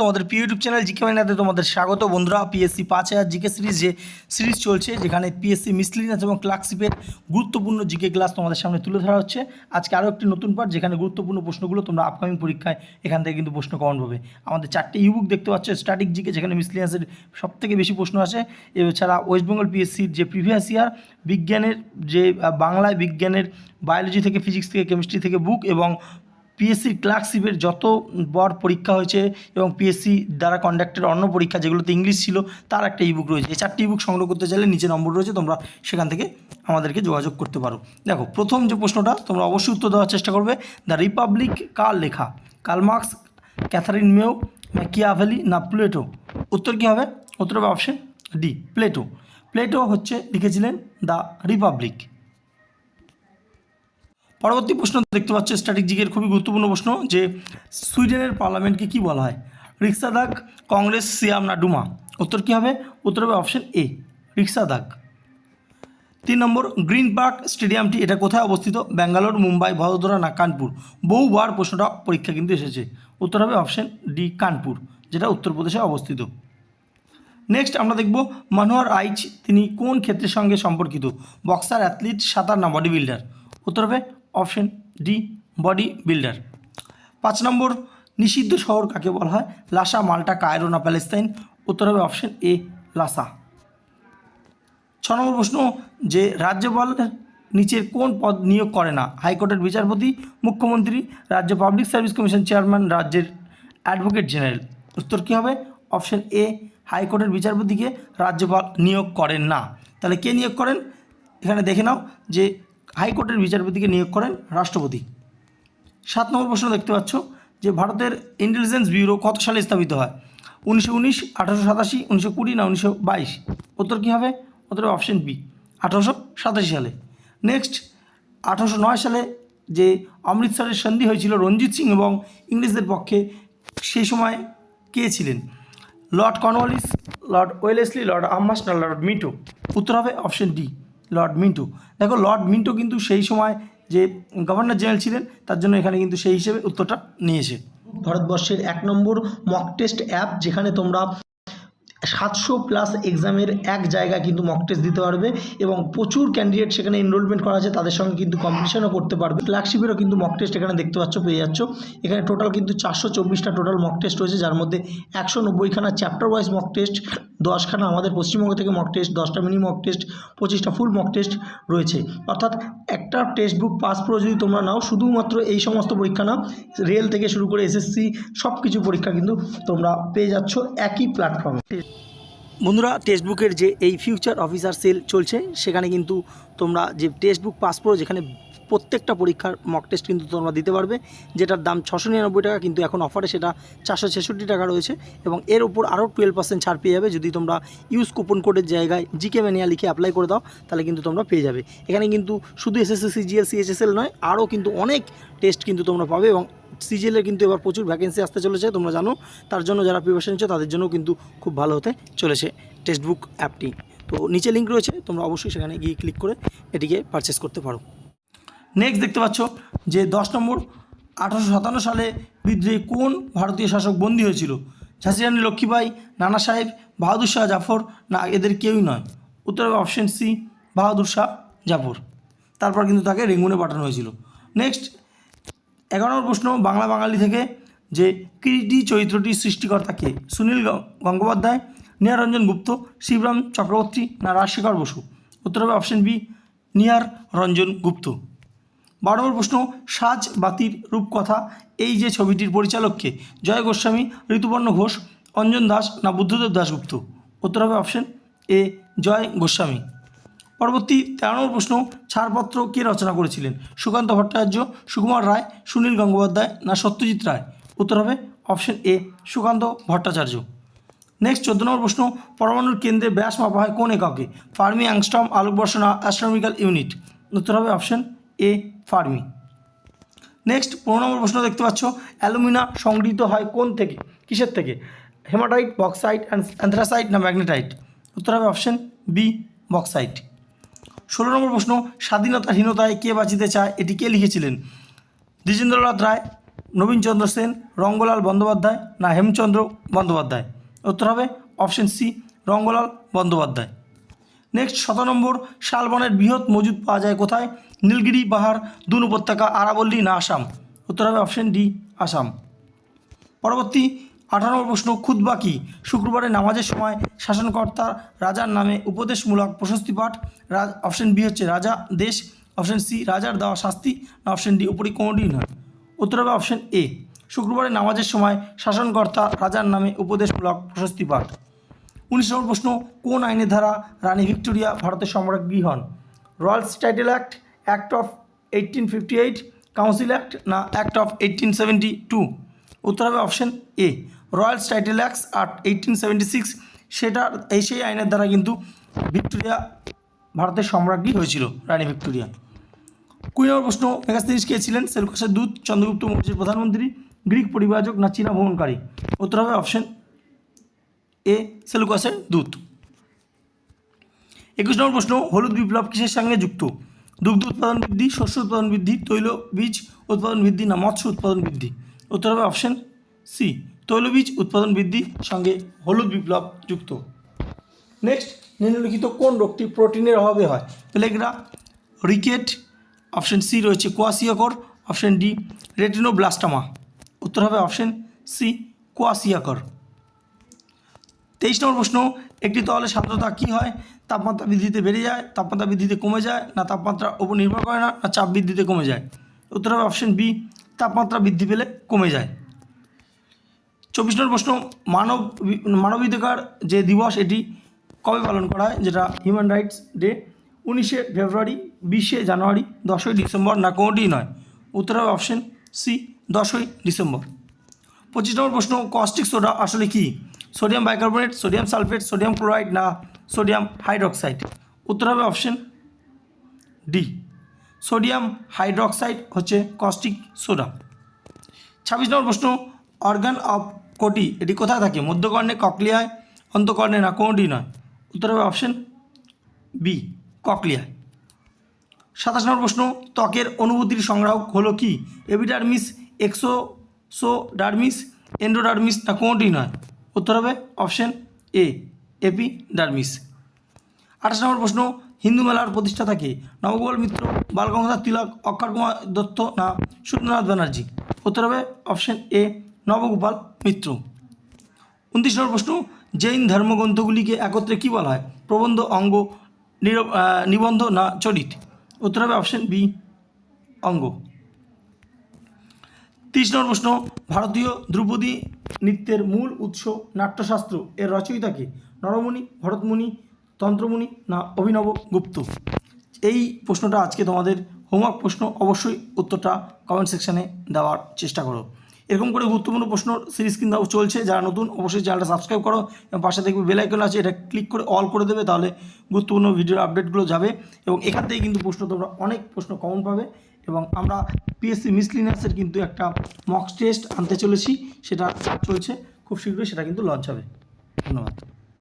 তোমাদের প্রিয় YouTube channel GK মাইনাতে তোমাদের স্বাগত বন্ধুরা। পিএসসি পাঁচ হাজার জিকে সিরিজ যে সিরিজ চলছে, যেখানে পিএসসি মিসলিনিয়াস এবং ক্লার্কশিপের গুরুত্বপূর্ণ জিকে ক্লাস তোমাদের সামনে তুলে ধরা হচ্ছে। আজকে আরও একটি নতুন পার্ট যেখানে গুরুত্বপূর্ণ প্রশ্নগুলো তোমরা আপকামিং পরীক্ষায় এখান থেকে কিন্তু প্রশ্ন কমন পাবে। আমাদের চারটে ইউবুক দেখতে পাচ্ছ স্ট্যাটিক জিকে, যেখানে মিসলিনিয়াসের সব থেকে বেশি প্রশ্ন আছে এছাড়া ওয়েস্ট বেঙ্গল পিএসসির যে প্রিভিয়াস ইয়ার বিজ্ঞানের যে বাংলায় বিজ্ঞানের বায়োলজি থেকে ফিজিক্স থেকে কেমিস্ট্রি থেকে বুক এবং পিএসসির ক্লার্কশিপের যত বড় পরীক্ষা হয়েছে এবং পিএসসি দ্বারা কন্ডাক্টেড অন্য পরীক্ষা যেগুলোতে ইংলিশ ছিল, তার একটা ইবুক রয়েছে। এই চারটি ইবুক সংগ্রহ করতে চাইলে নিচে নম্বর রয়েছে, তোমরা সেখান থেকে আমাদেরকে যোগাযোগ করতে পারো। দেখো, প্রথম যে প্রশ্নটা, তোমরা অবশ্যই উত্তর দেওয়ার চেষ্টা করবে। দ্য রিপাবলিক কার লেখা? Karl Marx Katherine Mayo Machiavelli না প্লেটো উত্তর কী হবে? উত্তর হবে অপশন ডি প্লেটো প্লেটো হচ্ছে, লিখেছিলেন দ্য রিপাবলিক পরবর্তী প্রশ্ন দেখতে পাচ্ছ স্ট্র্যাটেজিকের খুবই গুরুত্বপূর্ণ প্রশ্ন যে সুইডেনের পার্লামেন্টকে কি বলা হয়? রিক্সাদাগ কংগ্রেস, সিয়াম, না ডুমা? উত্তর কী হবে? উত্তর হবে অপশন এ রিক্সাদাগ তিন নম্বর, গ্রিন পার্ক স্টেডিয়ামটি এটা কোথায় অবস্থিত? ব্যাঙ্গালোর, মুম্বাই, ভদোদরা, না কানপুর? বহুবার প্রশ্নটা পরীক্ষা কিন্তু এসেছে। উত্তর হবে অপশন ডি কানপুর, যেটা উত্তরপ্রদেশে অবস্থিত। নেক্সট আমরা দেখব মনোহর আইচ, তিনি কোন ক্ষেত্রের সঙ্গে সম্পর্কিত? বক্সার, অ্যাথলিট, সাঁতার, না বডি বিল্ডার উত্তর হবে অপশন ডি, বডি বিল্ডার। পাঁচ নম্বর, নিষিদ্ধ শহর কাকে বলা হয়? লাসা, মাল্টা কায়রো না প্যালেস্তাইন। উত্তর হবে অপশন এ, লাসা। ছ নম্বর প্রশ্ন, যে রাজ্যপালের নিচের কোন পদ নিয়োগ করে না? হাইকোর্টের বিচারপতি, মুখ্যমন্ত্রী, রাজ্য পাবলিক সার্ভিস কমিশন চেয়ারম্যান, রাজ্যের অ্যাডভোকেট জেনারেল। উত্তর কী হবে? অপশন এ, হাইকোর্টের বিচারপতিকে রাজ্যপাল নিয়োগ করেন না। তাহলে কে নিয়োগ করেন? এখানে দেখে নাও যে হাইকোর্টের বিচারপতিকে নিয়োগ করেন রাষ্ট্রপতি। সাত নম্বর প্রশ্ন দেখতে পাচ্ছ যে ভারতের ইন্টেলিজেন্স ব্যুরো কত সালে স্থাপিত হয়? উনিশশো উনিশ, আঠারোশো সাতাশি, উনিশশো কুড়ি না উনিশশো বাইশ? উত্তর কী হবে? উত্তর অপশন বি আঠারোশো সাতাশি সালে। নেক্সট আঠারোশো নয় সালে যে অমৃতসরের সন্ধি হয়েছিল রঞ্জিত সিং এবং ইংরেজদের পক্ষে, সেই সময় কে ছিলেন? Lord Cornwallis, lord Wellesley, lord Amherst না লর্ড মিটো। উত্তর হবে অপশন ডি লর্ড মিন্টু। দেখো, লর্ড মিন্টু কিন্তু সেই সময় যে গভর্নর জেনারেল ছিলেন, তার জন্য এখানে কিন্তু সেই হিসেবে উত্তরটা নিয়েছে। ভারতবর্ষের এক নম্বর মক টেস্ট অ্যাপ যেখানে তোমরা সাতশো প্লাস এক্সামের এক জায়গায় কিন্তু মক টেস্ট দিতে পারবে এবং প্রচুর ক্যান্ডিডেট সেখানে এনরোলমেন্ট করা আছে, তাদের সঙ্গে কিন্তু কম্পিটিশনও করতে পারবে। ক্লার্কশিপেরও কিন্তু মক টেস্ট এখানে দেখতে পাচ্ছ, পেয়ে যাচ্ছ। এখানে টোটাল কিন্তু চারশো চব্বিশটা টোটাল মক টেস্ট রয়েছে, যার মধ্যে একশো নব্বইখানা চ্যাপ্টার ওয়াইজ মক টেস্ট দশখানা আমাদের পশ্চিমবঙ্গ থেকে মক টেস্ট দশটা মিনি মক টেস্ট পঁচিশটা ফুল মক টেস্ট রয়েছে। অর্থাৎ একটা টেক্সট বুক পাস প্রো যদি তোমরা নাও, শুধুমাত্র এই সমস্ত পরীক্ষা নাও রেল থেকে শুরু করে এসএসসি সব কিছু পরীক্ষা কিন্তু তোমরা পেয়ে যাচ্ছ একই প্ল্যাটফর্মে বন্ধুরা টেক্সটবুকের যে এই ফিউচার অফিসার সেল চলছে, সেখানে কিন্তু তোমরা যে টেক্সটবুক পাস প্রো যেখানে প্রত্যেকটা পরীক্ষার মক টেস্ট কিন্তু তোমরা দিতে পারবে, যেটার দাম ছশো নিরানব্বই টাকা, কিন্তু এখন অফারে সেটা চারশো ছেষট্টি টাকা রয়েছে এবং এর উপর আরও টুয়েলভ পার্সেন্ট ছাড় পেয়ে যাবে। যদি তোমরা ইউজ কুপন কোডের জায়গায় জিকে ম্যানিয়া লিখে অ্যাপ্লাই করে দাও, তাহলে কিন্তু তোমরা পেয়ে যাবে। এখানে কিন্তু শুধু এসএসসি সিজিএল সিএইচএসএল নয় আরও কিন্তু অনেক টেস্ট কিন্তু তোমরা পাবে এবং সিজিএলের কিন্তু এবার প্রচুর ভ্যাকেন্সি আসতে চলেছে, তোমরা জানো। তার জন্য যারা প্রিপারেশন নিচ্ছ, তাদের জন্য কিন্তু খুব ভালো হতে চলেছে টেক্সটবুক অ্যাপটি তো নিচে লিঙ্ক রয়েছে, তোমরা অবশ্যই সেখানে গিয়ে ক্লিক করে এটিকে পারচেস করতে পারো। নেক্সট দেখতে পাচ্ছ যে দশ নম্বর আঠারোশো সাতান্ন সালে বিদ্রোহে কোন ভারতীয় শাসক বন্দী হয়েছিল? ঝাঁসি রানী লক্ষ্মীবাই নানা সাহেব, বাহাদুর শাহ জাফর? না, এদের কেউই নয়। উত্তর হবে অপশন সি বাহাদুর শাহ জাফর। তারপর কিন্তু তাকে রেঙ্গুনে পাঠানো হয়েছিল। নেক্সট এগারো নম্বর প্রশ্ন, বাংলা বাঙালি থেকে যে কিরিটি চরিত্রটি সৃষ্টিকর্তা কে? সুনীল গঙ্গোপাধ্যায় নিহারঞ্জন গুপ্ত, শিবরাম চক্রবর্তী, না রাজশেখর বসু? উত্তর হবে অপশন বি নিহার রঞ্জন গুপ্ত। বারো নম্বর প্রশ্ন, সাজ বাতির রূপকথা, এই যে ছবিটির পরিচালককে, জয় গোস্বামী, ঋতুপর্ণ ঘোষ, অঞ্জন দাস না বুদ্ধদেব দাশগুপ্ত? উত্তর হবে অপশন এ জয় গোস্বামী। পরবর্তী তেরো নম্বর প্রশ্ন, ছাড়পত্র কে রচনা করেছিলেন? সুকান্ত ভট্টাচার্য, সুকুমার রায়, সুনীল গঙ্গোপাধ্যায় না সত্যজিৎ রায়? উত্তর হবে option A Sukanta Bhattacharya. Next চোদ্দ নম্বর প্রশ্ন, পরমাণুর কেন্দ্রে ব্যাস মাপা হয় কোন এককে? ফার্মি অ্যাংস্টম আলোকবর্ষ না অ্যাস্ট্রোনমিক্যাল ইউনিট। উত্তর হবে অপশন এ ফার্মি নেক্সট পনেরো নম্বর প্রশ্ন দেখতে পাচ্ছ, অ্যালুমিনা সংগৃহীত হয় কোন থেকে? কিসের থেকে? হেমাটাইট, বক্সাইট অ্যান্থ্রাসাইট না ম্যাগনেটাইট? উত্তর হবে অপশন বি, বক্সাইট। ষোলো নম্বর প্রশ্ন স্বাধীনতাহীনতায় কে বাঁচিতে চায়? এটি কে লিখেছিলেন? দ্বিজেন্দ্রনাথ রায়, নবীনচন্দ্র সেন, রঙ্গলাল বন্দ্যোপাধ্যায় না হেমচন্দ্র বন্দ্যোপাধ্যায়? উত্তর হবে option C, Rangalal Bandyopadhyay. Next শত নম্বর, শালবনের বৃহৎ মজুদ পাওয়া যায় কোথায়? নীলগিরি পাহাড় দুন উপত্যকা, আরাবল্লী না আসাম। উত্তর হবে অপশন ডি আসাম। পরবর্তী আঠারো নম্বর প্রশ্ন, খুতবা কি? শুক্রবারে নামাজের সময় শাসনকর্তা রাজার নামে উপদেশমূলক প্রশস্তি পাঠ। অপশন বি হচ্ছে রাজা, দেশ। অপশন সি রাজার দেওয়া শাস্তি। না অপশন ডি উপরি কোনোটিই নয় উত্তর হবে অপশন এ শুক্রবারে নামাজের সময় শাসনকর্তা রাজার নামে উপদেশমূলক প্রশস্তি পাঠ। উনিশ নম্বর প্রশ্ন, কোন আইনের ধারা রানী ভিক্টোরিয়া ভারতের সম্রাজ্ঞী হন royals title act act of eighteen fifty eight, council act না act of eighteen seventy two? উত্তর হবে option A royals title act আট সিক্স সেটার এই সেই আইনের দ্বারা কিন্তু ভিক্টোরিয়া ভারতের সম্রাজ্ঞী হয়েছিল, রানী ভিক্টোরিয়া। কুড়ি নম্বর প্রশ্ন মেগাস্তিনিস কে ছিলেন? সেলুকাসের দূত, চন্দ্রগুপ্ত মৌর্যের প্রধানমন্ত্রী, গ্রিক পরিবারক না চীনা ভ্রমণকারী? উত্তর হবে অপশন এ, সেলুকাসের দূত একুশ নম্বর প্রশ্ন, হলুদ বিপ্লব কিসের সঙ্গে যুক্ত? দুগ্ধ উৎপাদন বৃদ্ধি, শস্য উৎপাদন বৃদ্ধি, তৈল, বীজ উৎপাদন বৃদ্ধি না মৎস্য উৎপাদন বৃদ্ধি? উত্তর হবে অপশন সি তৈলবীজ উৎপাদন বৃদ্ধির সঙ্গে হলুদ বিপ্লব যুক্ত। নেক্সট নিম্নলিখিত কোন রোগটি প্রোটিনের অভাবে হয়? প্লেগরা রিকেট অপশন সি রয়েছে কোয়াসিয়াকর অপশন ডি রেটিনোব্লাস্টামা। উত্তর হবে অপশন সি কোয়াসিয়াকর। তেইশ নম্বর প্রশ্ন, একটি তলে সান্দ্রতা কী হয়? তাপমাত্রা বৃদ্ধিতে বেড়ে যায়, তাপমাত্রা বৃদ্ধিতে কমে যায়, না তাপমাত্রার উপর নির্ভর করে না না চাপ বৃদ্ধিতে কমে যায়? উত্তর হবে অপশন বি তাপমাত্রা বৃদ্ধি পেলে কমে যায়। চব্বিশ নম্বর প্রশ্ন, মানব মানবাধিকার যে দিবস, এটি কবে পালন করা হয়? যেটা হিউম্যান রাইটস ডে উনিশে ফেব্রুয়ারি, বিশে জানুয়ারি, দশই ডিসেম্বর, না কোনোটিই নয়? উত্তর হবে অপশন সি দশই ডিসেম্বর। পঁচিশ নম্বর প্রশ্ন কস্টিক সোডা আসলে কি? Sodium bicarbonate, sodium sulphate, sodium chloride না সোডিয়াম হাইড্রক্সাইড? উত্তর হবে অপশন ডি। সোডিয়াম হাইড্রক্সাইড হচ্ছে কস্টিক সোডা। ছাব্বিশ নম্বর প্রশ্ন, অর্গান অফ কোটি, এটি কোথায় থাকে? মধ্যকর্ণে ককলিয়ায়, অন্তকর্ণে না কোনোটি নয়? উত্তর হবে অপশন বি, ককলিয়ায়। সাতাশ নম্বর প্রশ্ন, ত্বকের অনুভূতির সংগ্রাহক হলো কি? এপিডার্মিস, এক্সোসোডার্মিস, এন্ডোডার্মিস না কোনোটি নয়? উত্তর হবে অপশন এ এপিডার্মিস আঠাশ নম্বর প্রশ্ন, হিন্দু মেলার প্রতিষ্ঠাতা কে? নবগোপাল মিত্র, বালগঙ্গাধর তিলক অক্ষর কুমার দত্ত না সূর্যনাথ ব্যানার্জি? উত্তর হবে অপশন এ, নবগোপাল মিত্র। উনত্রিশ নম্বর প্রশ্ন, জৈন ধর্মগ্রন্থগুলিকে একত্রে কী বলা হয়? প্রবন্ধ, অঙ্গ নিবন্ধ না চরিত? উত্তর হবে অপশন বি, অঙ্গ। তিরিশ নম্বর প্রশ্ন, ভারতীয় ধ্রুপদী নৃত্যের মূল উৎস নাট্যশাস্ত্র। এর রচয়িতা রচয়িতাকে নরমুনি ভরতমুনি, তন্ত্রমুনি না অভিনব গুপ্ত? এই প্রশ্নটা আজকে তোমাদের হোমওয়ার্ক প্রশ্ন। অবশ্যই উত্তরটা কমেন্ট সেকশানে দেওয়ার চেষ্টা করো। এরকম করে গুরুত্বপূর্ণ প্রশ্ন সিরিজ কিন্তু চলছে। যারা নতুন, অবশ্যই চ্যানেলটা সাবস্ক্রাইব করো এবং পাশে দেখবে বেল আইকন আছে। এটা ক্লিক করে অল করে দেবে, তাহলে গুরুত্বপূর্ণ ভিডিওর আপডেটগুলো যাবে। এবং এখান থেকে কিন্তু প্রশ্ন তোমরা অনেক প্রশ্ন কমন পাবে। এবং আমরা পিএসসি মিসলিনার্সের কিন্তু একটা মক টেস্ট আনতে চলেছি, সেটা চলছে। খুব শীঘ্রই সেটা কিন্তু লঞ্চ হবে। ধন্যবাদ।